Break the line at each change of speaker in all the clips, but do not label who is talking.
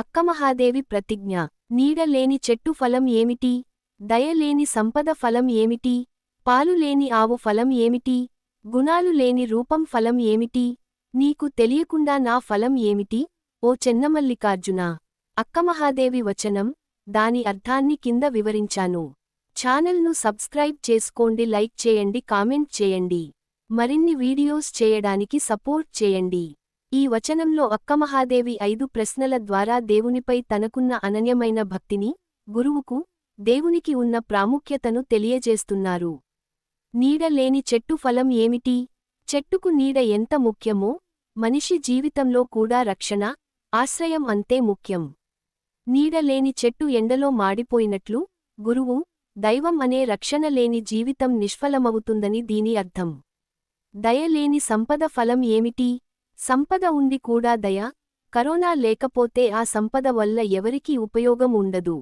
అక్కమహాదేవి ప్రతిజ్ఞ. నీడలేని చెట్టు ఫలం ఏమిటి? దయలేని సంపద ఫలం ఏమిటి? పాలు లేని ఆవు ఫలం ఏమిటి? గుణాలు లేని రూపం ఫలం ఏమిటి? నీకు తెలియకుండా నా ఫలం ఏమిటి? ఓ చెన్నమల్లికార్జున. అక్కమహాదేవి వచనం దాని అర్థాన్ని కింద వివరించాను. ఛానల్ను సబ్స్క్రైబ్ చేసుకోండి లైక్ చేయండి కామెంట్ చేయండి. మరిన్ని వీడియోస్ చేయడానికి సపోర్ట్ చేయండి. ఈ వచనంలో అక్కమహాదేవి ఐదు ప్రశ్నల ద్వారా దేవునిపై తనకున్న అనన్యమైన భక్తిని గురువుకు దేవునికి ఉన్న ప్రాముఖ్యతను తెలియజేస్తున్నారు. నీడ లేని చెట్టు ఫలం ఏమిటి? చెట్టుకు నీడ ఎంత ముఖ్యమో మనిషి జీవితంలో కూడా రక్షణ ఆశ్రయం అంతే ముఖ్యం. నీడలేని చెట్టు ఎండలో మాడిపోయినట్లు గురువు దైవం అనే రక్షణ లేని జీవితం నిష్ఫలమవుతుందని దీని అర్థం. దయలేని సంపద ఫలం ఏమిటి? సంపద ఉండి కూడా దయ కరోనా లేకపోతే ఆ సంపద వల్ల ఎవరికీ ఉపయోగం ఉండదు.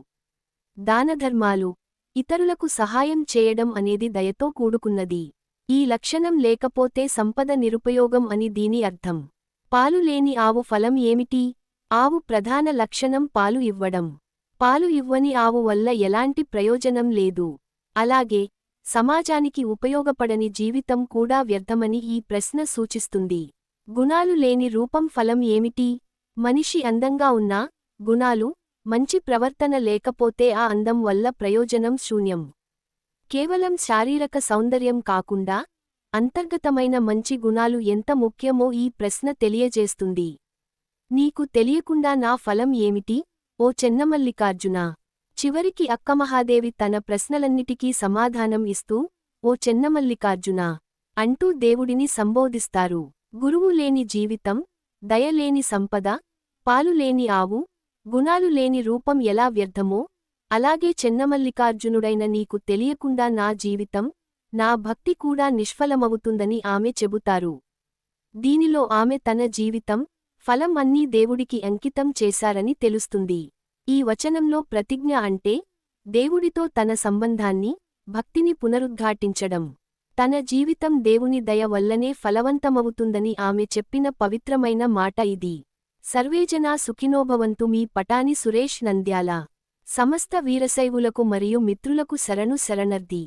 దానధర్మాలు ఇతరులకు సహాయం చేయడం అనేది దయతో కూడుకున్నది. ఈ లక్షణం లేకపోతే సంపద నిరుపయోగం అని దీని అర్థం. పాలు లేని ఆవు ఫలం ఏమిటి? ఆవు ప్రధాన లక్షణం పాలు ఇవ్వడం. పాలు ఇవ్వని ఆవు వల్ల ఎలాంటి ప్రయోజనం లేదు. అలాగే సమాజానికి ఉపయోగపడని జీవితం కూడా వ్యర్థమని ఈ ప్రశ్న సూచిస్తుంది. గుణాలు లేని రూపం ఫలం ఏమిటి? మనిషి అందంగా ఉన్నా గుణాలు మంచి ప్రవర్తన లేకపోతే ఆ అందం వల్ల ప్రయోజనం శూన్యం. కేవలం శారీరక సౌందర్యం కాకుండా అంతర్గతమైన మంచి గుణాలు ఎంత ముఖ్యమో ఈ ప్రశ్న తెలియజేస్తుంది. నీకు తెలియకుండా నా ఫలం ఏమిటి? ఓ చెన్నమల్లికార్జున! చివరికి అక్కమహాదేవి తన ప్రశ్నలన్నిటికీ సమాధానం ఇస్తూ ఓ చెన్నమల్లికార్జున! అంటూ దేవుడిని సంబోధిస్తారు. గురువు లేని జీవితం దయలేని సంపద పాలులేని ఆవు గుణాలు లేని రూపం ఎలా వ్యర్థమో అలాగే చెన్నమల్లికార్జునుడైన నీకు తెలియకుండా నా జీవితం నా భక్తి కూడా నిష్ఫలమవుతుందని ఆమె చెబుతారు. దీనిలో ఆమె తన జీవితం ఫలం అన్నీ దేవుడికి అంకితం చేశారని తెలుస్తుంది. ఈ వచనంలో ప్రతిజ్ఞ అంటే దేవుడితో తన సంబంధాన్ని భక్తిని పునరుద్ఘాటించడం. తన జీవితం దేవుని దయ వల్లనే ఫలవంతమవుతుందని ఆమె చెప్పిన పవిత్రమైన మాట ఇది. సర్వేజనా సుఖినోభవంతు మీ పటాని సురేష్ నంద్యాల. సమస్త వీరశైవులకు మరియు మిత్రులకు శరణు శరణర్ది.